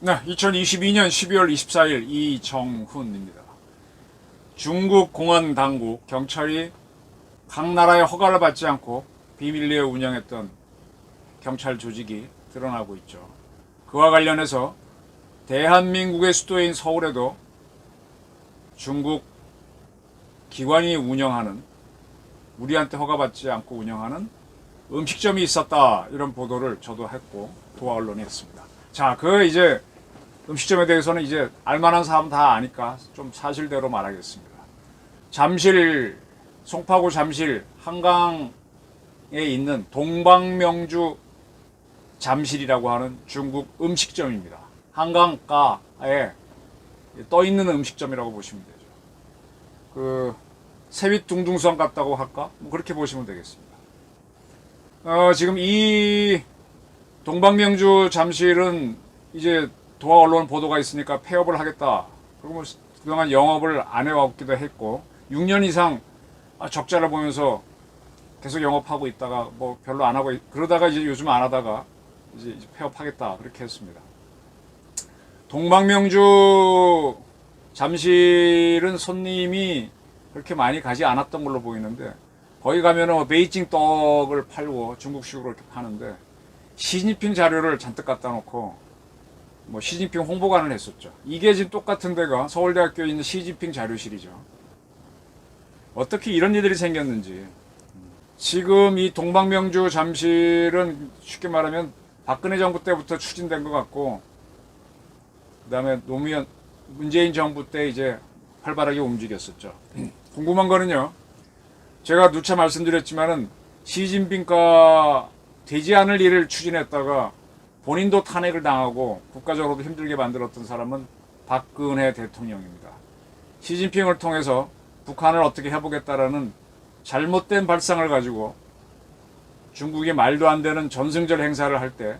네, 2022년 12월 24일 이정훈입니다. 중국 공안 당국 경찰이 각 나라의 허가를 받지 않고 비밀리에 운영했던 경찰 조직이 드러나고 있죠. 그와 관련해서 대한민국의 수도인 서울에도 중국 기관이 운영하는 우리한테 허가받지 않고 운영하는 음식점이 있었다 이런 보도를 저도 했고 도화 언론이 했습니다. 자, 그 이제 음식점에 대해서는 이제 알만한 사람 다 아니까 좀 사실대로 말하겠습니다. 잠실 송파구 잠실 한강에 있는 동방명주 잠실이라고 하는 중국 음식점입니다. 한강가에 떠 있는 음식점이라고 보시면 되죠. 그 세윗둥둥성 같다고 할까? 뭐 그렇게 보시면 되겠습니다. 어, 지금 이 동방명주 잠실은 이제 도화 언론 보도가 있으니까 폐업을 하겠다. 그리고 뭐 그동안 영업을 안 해왔기도 했고 6년 이상 아, 적자를 보면서 계속 영업하고 있다가 뭐 별로 안 하고 있- 그러다가 이제 요즘 안 하다가 이제 폐업하겠다 그렇게 했습니다. 동방명주 잠실은 손님이 그렇게 많이 가지 않았던 걸로 보이는데 거기 가면은 뭐 베이징 떡을 팔고 중국식으로 이렇게 파는데 시진핑 자료를 잔뜩 갖다 놓고 뭐 시진핑 홍보관을 했었죠. 이게 지금 똑같은 데가 서울대학교에 있는 시진핑 자료실이죠. 어떻게 이런 일들이 생겼는지. 지금 이 동방명주 잠실은 쉽게 말하면 박근혜 정부 때부터 추진된 것 같고, 그 다음에 노무현, 문재인 정부 때 이제 활발하게 움직였었죠. 궁금한 거는요, 제가 누차 말씀드렸지만은 시진핑과 되지 않을 일을 추진했다가 본인도 탄핵을 당하고 국가적으로도 힘들게 만들었던 사람은 박근혜 대통령입니다. 시진핑을 통해서 북한을 어떻게 해보겠다라는 잘못된 발상을 가지고 중국이 말도 안 되는 전승절 행사를 할 때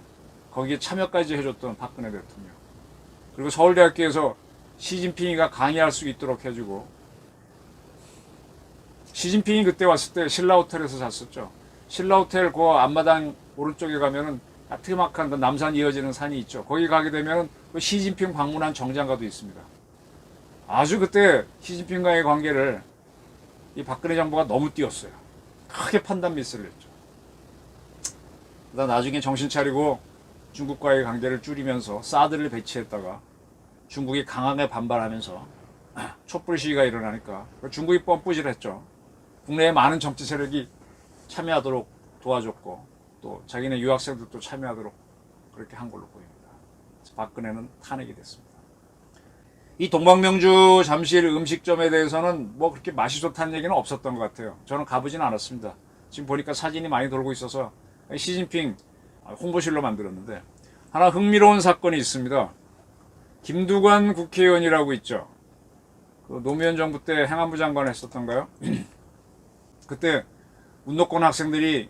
거기에 참여까지 해줬던 박근혜 대통령. 그리고 서울대학교에서 시진핑이가 강의할 수 있도록 해주고 시진핑이 그때 왔을 때 신라 호텔에서 잤었죠. 신라 호텔 그 앞마당 오른쪽에 가면은 아트막한 그 남산 이어지는 산이 있죠. 거기 가게 되면 그 시진핑 방문한 정장가도 있습니다. 아주 그때 시진핑과의 관계를 이 박근혜 정부가 너무 띄웠어요. 크게 판단 미스를 했죠. 나중에 정신 차리고 중국과의 관계를 줄이면서 사드를 배치했다가 중국이 강하게 반발하면서 촛불 시위가 일어나니까 중국이 뻔뿌질했죠. 국내에 많은 정치 세력이 참여하도록 도와줬고 또 자기네 유학생들도 참여하도록 그렇게 한 걸로 보입니다. 박근혜는 탄핵이 됐습니다. 이 동방명주 잠실 음식점에 대해서는 뭐 그렇게 맛이 좋다는 얘기는 없었던 것 같아요. 저는 가보지는 않았습니다. 지금 보니까 사진이 많이 돌고 있어서 시진핑 홍보실로 만들었는데 하나 흥미로운 사건이 있습니다. 김두관 국회의원이라고 있죠. 그 노무현 정부 때 행안부 장관 했었던가요? 그때 운동권 학생들이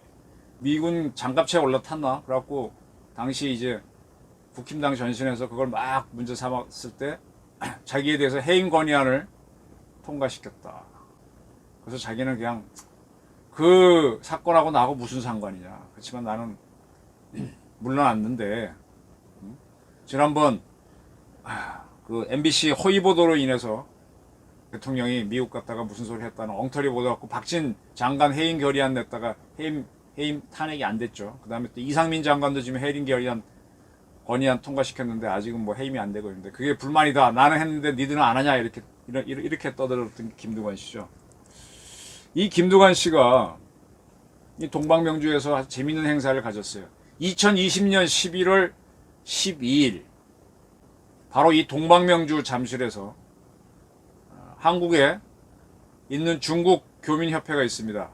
미군 장갑차에 올라탔나? 그래갖고 당시 이제 국힘당 전신에서 그걸 막 문제 삼았을 때 자기에 대해서 해임 건의안을 통과시켰다. 그래서 자기는 그냥 그 사건하고 나하고 무슨 상관이냐. 그렇지만 나는 물러났는데 음? 지난번 아, 그 MBC 허위 보도로 인해서 대통령이 미국 갔다가 무슨 소리 했다는 엉터리 보도 갖고 박진 장관 해임 결의안 냈다가 해임 해임 탄핵이 안 됐죠. 그다음에 또 이상민 장관도 지금 해임 결의안 건의안 통과시켰는데 아직은 뭐 해임이 안 되고 있는데 그게 불만이다. 나는 했는데 니들은 안 하냐 이렇게 이렇게, 떠들었던 김두관 씨죠. 이 김두관 씨가 이 동방명주에서 재밌는 행사를 가졌어요. 2020년 11월 12일 바로 이 동방명주 잠실에서 어, 한국에 있는 중국 교민협회가 있습니다.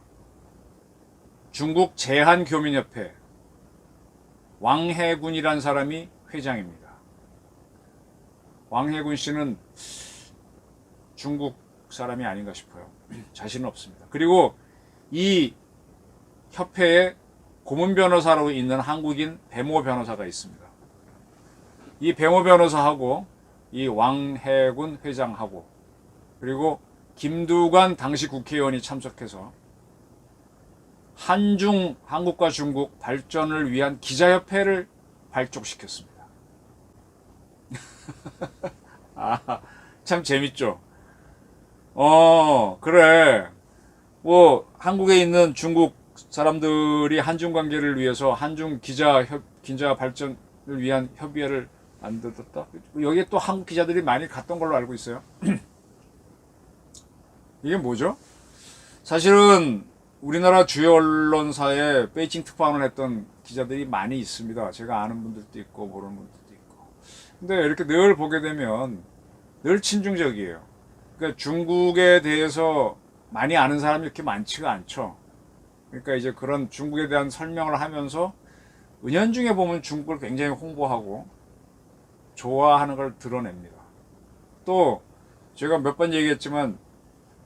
중국 제한교민협회 왕해군이란 사람이 회장입니다. 왕해군 씨는 중국 사람이 아닌가 싶어요. 자신은 없습니다. 그리고 이 협회에 고문 변호사로 있는 한국인 배모 변호사가 있습니다. 이 배모 변호사하고 이 왕해군 회장하고 그리고 김두관 당시 국회의원이 참석해서 한중 한국과 중국 발전을 위한 기자협회를 발족시켰습니다. 아, 참 재밌죠. 어, 그래. 뭐 한국에 있는 중국 사람들이 한중 관계를 위해서 한중 기자 협 기자 발전을 위한 협의회를 만들었다. 여기에 또 한국 기자들이 많이 갔던 걸로 알고 있어요. 이게 뭐죠? 사실은 우리나라 주요 언론사에 베이징 특파원을 했던 기자들이 많이 있습니다. 제가 아는 분들도 있고 모르는 분들도 있고. 근데 이렇게 늘 보게 되면 늘 친중적이에요. 그러니까 중국에 대해서 많이 아는 사람이 이렇게 많지가 않죠. 그러니까 이제 그런 중국에 대한 설명을 하면서 은연중에 보면 중국을 굉장히 홍보하고 좋아하는 걸 드러냅니다. 또 제가 몇 번 얘기했지만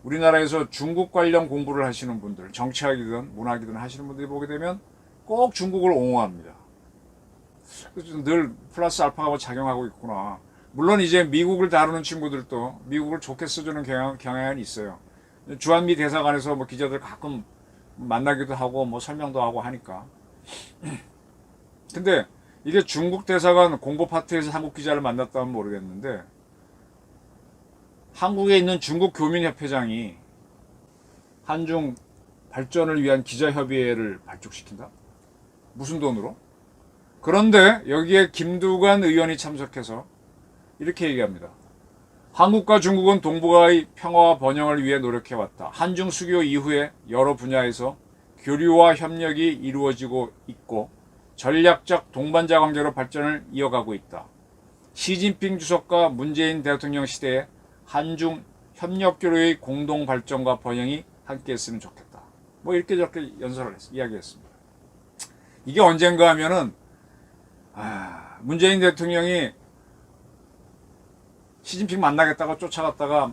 우리나라에서 중국 관련 공부를 하시는 분들, 정치학이든 문학이든 하시는 분들이 보게 되면 꼭 중국을 옹호합니다. 늘 플러스 알파가 작용하고 있구나. 물론 이제 미국을 다루는 친구들도 미국을 좋게 써주는 경향, 경향이 있어요. 주한미 대사관에서 뭐 기자들 가끔 만나기도 하고 뭐 설명도 하고 하니까. 근데 이게 중국 대사관 공보 파트에서 한국 기자를 만났다면 모르겠는데 한국에 있는 중국 교민협회장이 한중 발전을 위한 기자협의회를 발족시킨다? 무슨 돈으로? 그런데 여기에 김두관 의원이 참석해서 이렇게 얘기합니다. 한국과 중국은 동북아의 평화와 번영을 위해 노력해왔다. 한중 수교 이후에 여러 분야에서 교류와 협력이 이루어지고 있고 전략적 동반자 관계로 발전을 이어가고 있다. 시진핑 주석과 문재인 대통령 시대에 한중 협력 교류의 공동 발전과 번영이 함께 했으면 좋겠다. 뭐 이렇게 저렇게 연설을 했, 이야기했습니다. 이게 언젠가 하면은 아, 문재인 대통령이 시진핑 만나겠다고 쫓아갔다가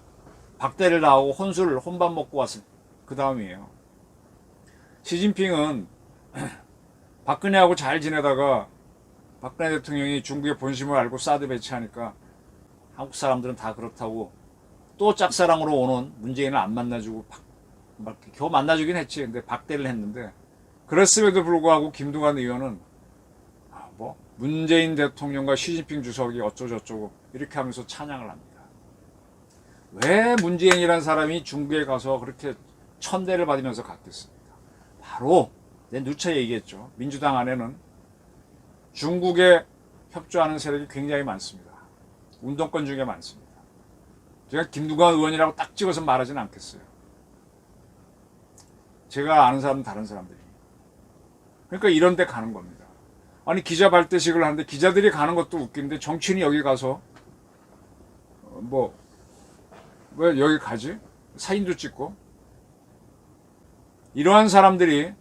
박대를 나오고 혼술 혼밥 먹고 왔을 그 다음이에요. 시진핑은 박근혜하고 잘 지내다가 박근혜 대통령이 중국의 본심을 알고 사드 배치하니까 한국 사람들은 다 그렇다고 또 짝사랑으로 오는 문재인을 안 만나주고 박, 막 겨우 만나주긴 했지. 근데 박대를 했는데 그랬음에도 불구하고 김두관 의원은 아, 뭐 문재인 대통령과 시진핑 주석이 어쩌고저쩌고 이렇게 하면서 찬양을 합니다. 왜 문재인이라는 사람이 중국에 가서 그렇게 천대를 받으면서 갔겠습니까? 바로 내 누차 얘기했죠. 민주당 안에는 중국에 협조하는 세력이 굉장히 많습니다. 운동권 중에 많습니다. 제가 김두관 의원이라고 딱 찍어서 말하지는 않겠어요. 제가 아는 사람은 다른 사람들이. 그러니까 이런 데 가는 겁니다. 아니 기자 발대식을 하는데 기자들이 가는 것도 웃긴데 정치인이 여기 가서 어, 뭐왜 여기 가지? 사진도 찍고 이러한 사람들이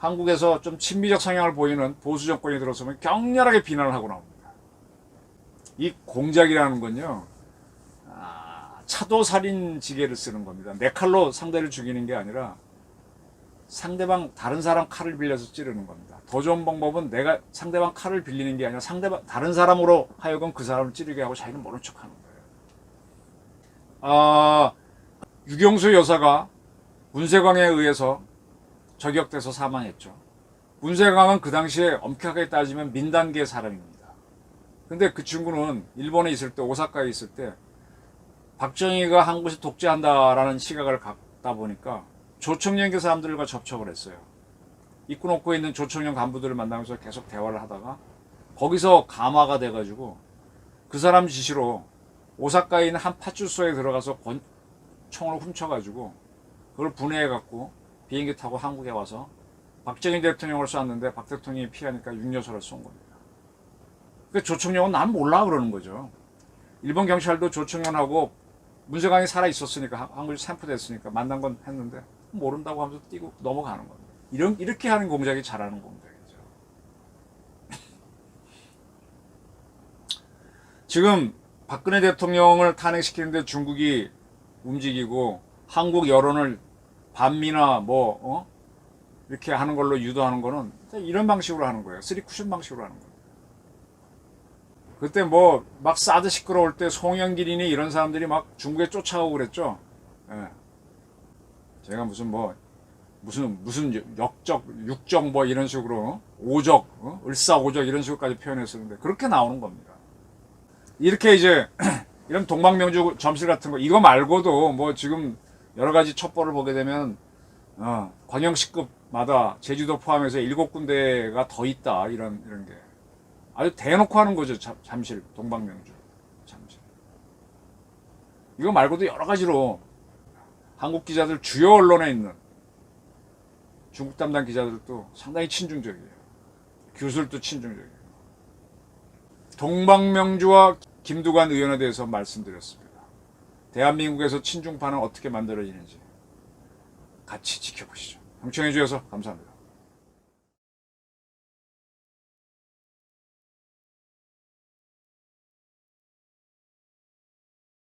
한국에서 좀 친미적 성향을 보이는 보수 정권이 들어서면 격렬하게 비난을 하고 나옵니다. 이 공작이라는 건요, 아, 차도 살인 지게를 쓰는 겁니다. 내 칼로 상대를 죽이는 게 아니라 상대방 다른 사람 칼을 빌려서 찌르는 겁니다. 더 좋은 방법은 내가 상대방 칼을 빌리는 게 아니라 상대방 다른 사람으로 하여금 그 사람을 찌르게 하고 자기는 모른 척하는 거예요. 아, 유경수 여사가 문세광에 의해서 저격돼서 사망했죠. 문세광은 그 당시에 엄격하게 따지면 민단계 사람입니다. 근데 그 친구는 일본에 있을 때 오사카에 있을 때 박정희가 한국에서 독재한다라는 시각을 갖다 보니까 조청년계 사람들과 접촉을 했어요. 입구 놓고 있는 조청년 간부들을 만나면서 계속 대화를 하다가 거기서 감화가 돼가지고 그 사람 지시로 오사카에 있는 한 파출소에 들어가서 권, 총을 훔쳐가지고 그걸 분해해갖고 비행기 타고 한국에 와서 박정희 대통령을 쐈는데 박 대통령이 피하니까 육녀설을 쏜 겁니다. 그 조청룡은 난 몰라 그러는 거죠. 일본 경찰도 조청룡하고 문세광이 살아 있었으니까 한국에 샘프됐으니까 만난 건 했는데 모른다고 하면서 뛰고 넘어가는 겁니다. 이런 이렇게 하는 공작이 잘하는 공작이죠. 지금 박근혜 대통령을 탄핵시키는데 중국이 움직이고 한국 여론을 반미나 뭐 어? 이렇게 하는 걸로 유도하는 거는 이런 방식으로 하는 거예요. 쓰리 쿠션 방식으로 하는 거예요. 그때 뭐 막 사드 시끄러울 때 송영길이니 이런 사람들이 막 중국에 쫓아오고 그랬죠. 예. 제가 무슨 뭐 무슨 무슨 역적 육적 뭐 이런 식으로 오적 어? 을사오적 이런 식으로까지 표현했었는데 그렇게 나오는 겁니다. 이렇게 이제 이런 동방명주 점실 같은 거 이거 말고도 뭐 지금 여러 가지 첩보를 보게 되면 어, 광역시급마다 제주도 포함해서 일곱 군데가 더 있다 이런 이런 게. 아주 대놓고 하는 거죠 잠, 잠실 동방명주 잠실. 이거 말고도 여러 가지로 한국 기자들 주요 언론에 있는 중국 담당 기자들도 상당히 친중적이에요. 교수들도 친중적이에요. 동방명주와 김두관 의원에 대해서 말씀드렸습니다 대한민국에서 친중파는 어떻게 만들어지는지 같이 지켜보시죠. 경청해 주셔서 감사합니다.